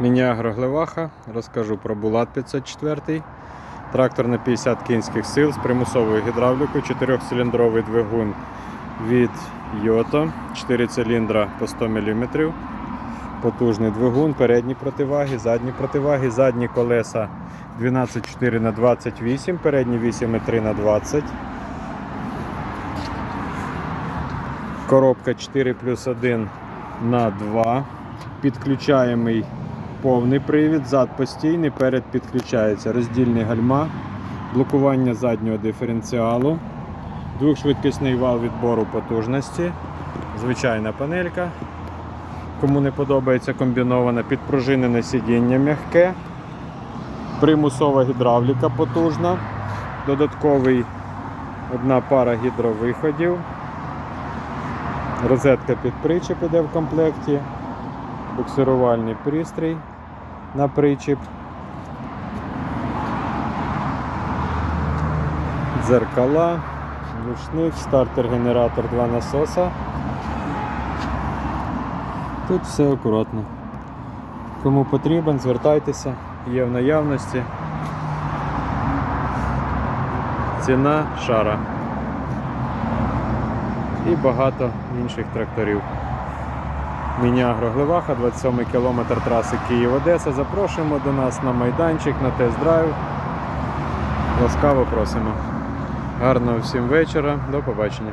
Міні-агро Глеваха. Розкажу про Булат 504. Трактор на 50 кінських сил з примусовою гідравлікою, 4-циліндровий двигун від Йото, 4 циліндра по 100 мм. Потужний двигун, передні противаги, задні противаги, задні колеса 12,4 на 28, передні 8,3 на 20. Коробка 4 плюс 1 на 2. Підключаємий повний привід, зад постійний, перед підключається роздільні гальма, блокування заднього диференціалу, двохшвидкісний вал відбору потужності, звичайна панелька. Кому не подобається комбінована, підпружинене сидіння м'яке, примусова гідравліка потужна, додатковий одна пара гідровиходів. Розетка під причіп іде в комплекті, буксирувальний пристрій на причіп, дзеркала, ручник, стартер-генератор, два насоса. Тут все акуратно. Кому потрібен, звертайтеся, є в наявності. Ціна шара і багато інших тракторів. Міні-агро Глеваха, 27 кілометр траси Київ-Одеса. Запрошуємо до нас на майданчик, на тест-драйв. Ласкаво просимо. Гарного всім вечора, до побачення.